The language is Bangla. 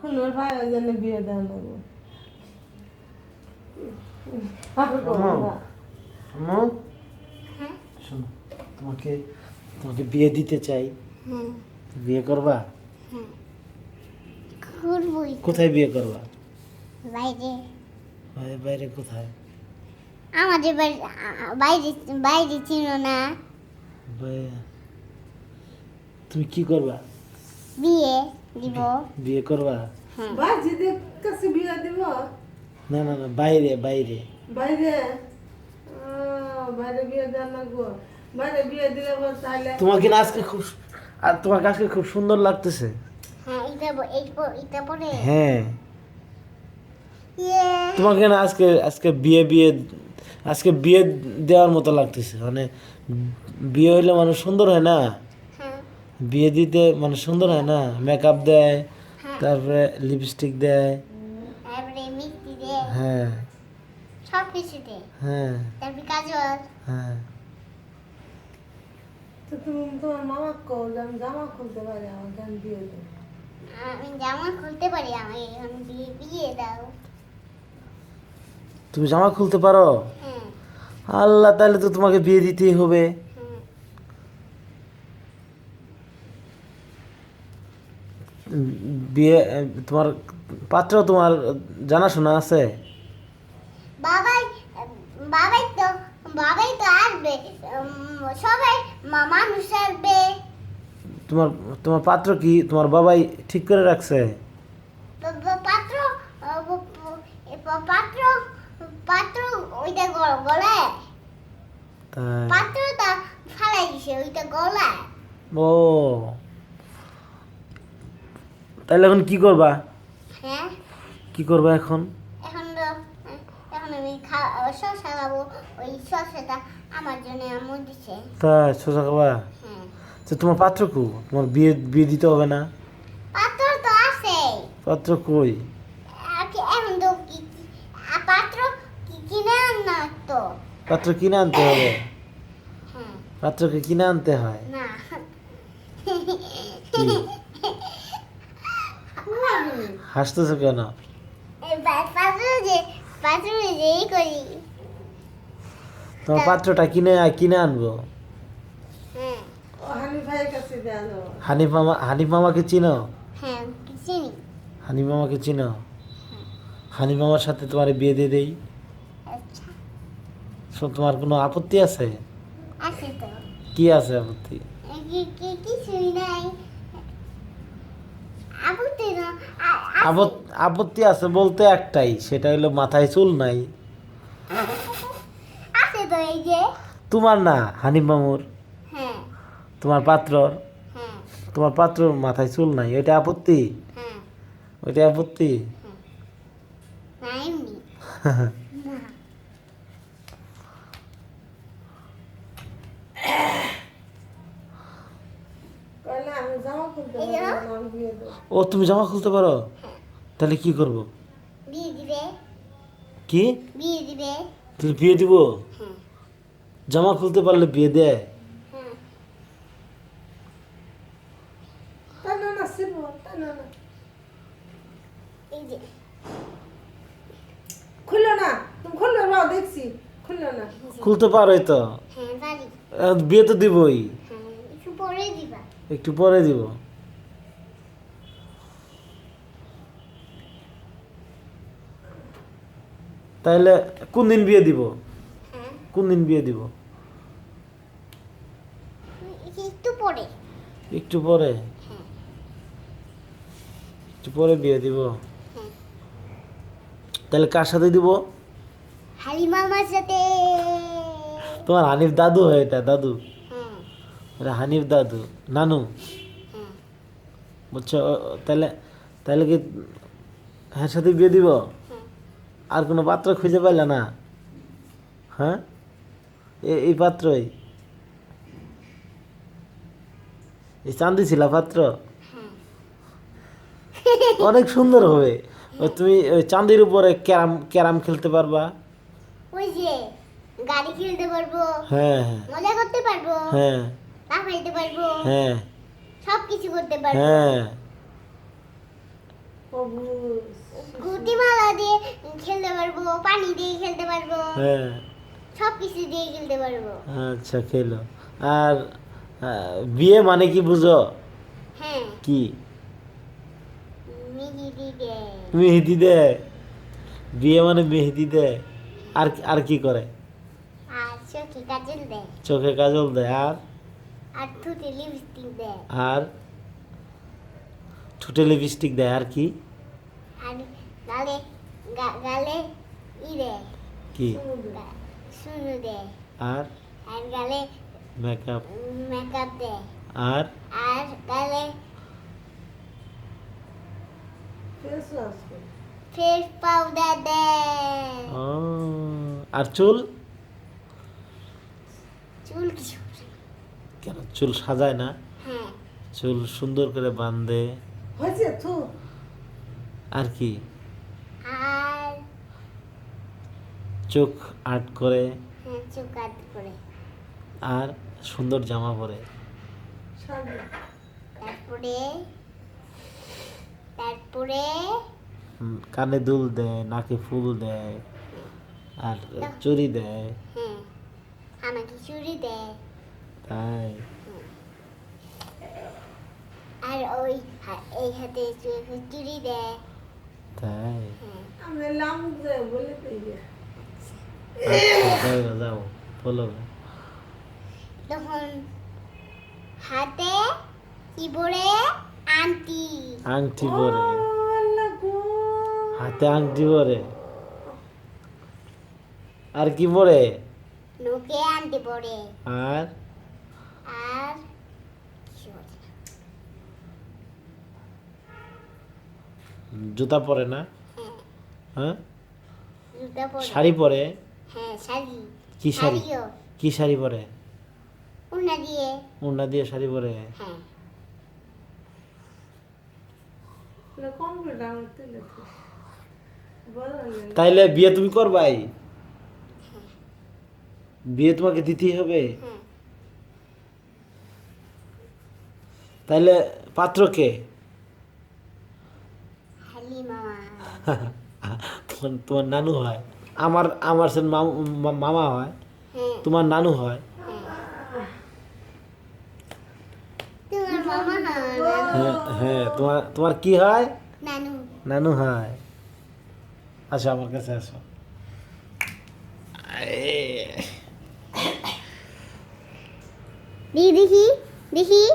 খুলনার ভাইয়ের জন্য বিয়ে দেওয়া হ্যাঁ শোনো তোমাকে তোমাকে বিয়ে দিতে চাই। বিয়ে করবা? কোথায় বিয়ে করবা? বাইরে। বাইরে কোথায়? আমাদের বাইরে বাইরে ছিল না। তুমি কি করবা? বিয়ে। দিব বিয়ে করবা? হ্যাঁ। বাজিদের কাছে বিয়ে দিব। না না না বাইরে বাইরে। বাইরে? বাইরে বিয়ে দেওয়া লাগবো। বাইরে বিয়ে দিলে তাহলে তোমাকে না আজকে খুব আর তোমাকে আজকে খুব সুন্দর লাগতেছে। হ্যাঁ এটা ব- এটা পরে? হ্যাঁ। ইয়ে। তোমাকে না আজকে আজকে বিয়ে বিয়ে আজকে বিয়ে দেওয়ার মতো লাগতেছে। মানে বিয়ে হইলে মানুষ সুন্দর হয় না? বিয়ে দিতে মানে সুন্দর হয় না? মেকআপ দেয় হ্যাঁ। তারপরে লিপস্টিক দেয়। তারপরে মিষ্টি দে হ্যাঁ। সব কিছু দে হ্যাঁ। তারপরে কাজল। হ্যাঁ। তো তুমি তোমার মামা আমি জামা খুলতে পারি আমি বিয়ে দেবো। আমি জামা খুলতে পারি এখন বিয়ে বিয়ে দাও। তুমি জামা খুলতে পারো? হ্যাঁ। আল্লাহ তাহলে তো তোমাকে বিয়ে দিতেই হবে হ্যাঁ উম, বিয়ে তোমার পাত্র তোমার জানাশোনা আছে? বাবাই বাবাই তো বাবাই তো আসবে সবাই মানুষ আসবে। তোমার তোমার পাত্র কি তোমার বাবাই ঠিক করে রাখছে? পাত্র পাত্র পাত্র ওইটা গলায়। পাত্রটা ফালাই দিছে ওইটা গলায়। ও। তাহলে এখন কি করবা? হ্যাঁ? কি করবা এখন? এখন এখন আমি শসা খাব। ওই শসাটা আমার জন্য আম্মু দিছে। তাই সোজা খাবা? হ্যাঁ। তো তোমার পাত্র কু? তোমার বিয়ে বিয়ে দিতে হবে না? পাত্র তো আছে। পাত্র কই? এখন তো কি কি- আ, পাত্র কি কিনে না তো। পাত্র কিনে আনতে হবে? হ্যাঁ। পাত্রকে কিনে আনতে হয়? না। হাসতেছো কেন? তোমার পাত্রটা কিনে কিনে আনব? হ্যাঁ। হানি হানিফ মামা হানিফ মামাকে চিনো? হ্যাঁ চিনি। হানিফ মামাকে চিনো? হানিফ মামার সাথে তোমার বিয়ে দিয়ে দেই। আচ্ছা। তোমার কোনো আপত্তি আছে? আছে কি আছে আপত্তি কি কি কিছুই নাই আপত্তি না আ- আছে। আপত- আপত্তি আছে বলতে একটাই সেটা হলো মাথায় চুল নাই। আছে তো এই যে। তোমার না হানিফ মামুর? হ্যাঁ। তোমার পাত্রর? হ্যাঁ। তোমার পাত্র মাথায় চুল নাই ওইটা আপত্তি? হ্যাঁ। ওইটা আপত্তি? ও তুমি জামা খুলতে পারো? তাহলে কি করব? বিয়ে দিবে। কি? তুমি বিয়ে দিব? হ্যাঁ। জামা খুলতে পারলে বিয়ে দেয়? হ্যাঁ। তা না না শিবো তা না না। এই যে। খুললো না? তুমি দেখছি। খুলতে পারো তো। হ্যাঁ বিয়ে তো দিবই। হ্যাঁ একটু পরে দিবা একটু পরে দিব তাহলে কোন দিন বিয়ে দিব? কোন দিন বিয়ে দিব? একটু পরে। একটু পরে? হ্যাঁ। একটু পরে বিয়ে দিব? হ্যাঁ। তাহলে কার সাথে দিব? হালিমা আমার সাথে। তোমার হানিফ দাদু হয় এটা দাদু? হ্যাঁ। এটা হানিফ দাদু নানু? বুঝছ? তাহলে তাহলে কি হ্যাঁ সাথে বিয়ে দিব? আর কোনো পাত্র খুঁজে পাইলে না? হ্যাঁ? এই পাত্রই? এই চান্দি ছিল পাত্র? অনেক সুন্দর হবে। তুমি ওই চান্দির উপরে ক্যারাম ক্যারাম খেলতে পারবা। ওই যে গাড়ি খেলতে পারব। হ্যাঁ হ্যাঁ। মজা করতে পারব। হ্যাঁ। পা পারব। হ্যাঁ। সব কিছু করতে পারব। হ্যাঁ। সবুজ গুটিমালা দিয়ে খেলতে পারব পানি দিয়ে খেলতে পারব হ্যাঁ। সব কিছু দিয়ে খেলতে পারব। আচ্ছা খেলো। আর বিয়ে মানে কি বুঝো? হ্যাঁ। কি? মেহেদি দেয়। বিয়ে মানে মেহেদি দেয়? আর আর কি করে? চোখে কাজল দেয়। চোখে কাজল দেয়। আর? আর ঠোঁটে লিপস্টিক দেয়। আর? ঠোঁটে লিপস্টিক দেয় আর কি আর গালে গালে ই দেয় কি দেয় আর আর গালে মেকআপ মেকআপ দেয় আর আর গালে ফেস পাউডার দেয় ও, আর চুল? চুল কিছু কেন চুল সাজায় না? হ্যাঁ। চুল সুন্দর করে বাঁধে। হয়েছে থু। আর কি? আর চোখ আর্ট করে। হ্যাঁ চোখ আট করে। আর সুন্দর জামা পরে। তারপরে তারপরে কানে দুল দেয় নাকে ফুল দেয় আর চুরি দেয়। হ্যাঁ আমাকে চুড়ি দেয়। তাই। আর ওই এই হাতে চু- চুড়ি দেয়। তাই? হ্যাঁ। আমরা লাম যায় বলে। আচ্ছা, যাও, যাও বলো। তখন হাতে কি আন্টি আংটি পরে। হাতে আংটি পরে। আর কি পরে? নোকে আন্টি পরে। আর? আর কি জুতা পরে না? হ্যাঁ? জুতা পরে। শাড়ি পরে? হ্যাঁ শাড়ি। কি শাড়ি? কি শাড়ি পরে? উন্না দিয়ে। শাড়ি পরে? হ্যাঁ। তাইলে বিয়ে তুমি করবাই? বিয়ে তোমাকে দিতেই হবে? হ্যাঁ। তাইলে পাত্রকে হালি মামা তোমার তোমার নানু হয়। আমার আমার সে মামা হয়। তোমার নানু হয়। হয় হ্যাঁ তোমার তোমার কি হয়? নানু। নানু হয়। আসো আমার কাছে আসো। দেখি দেখি।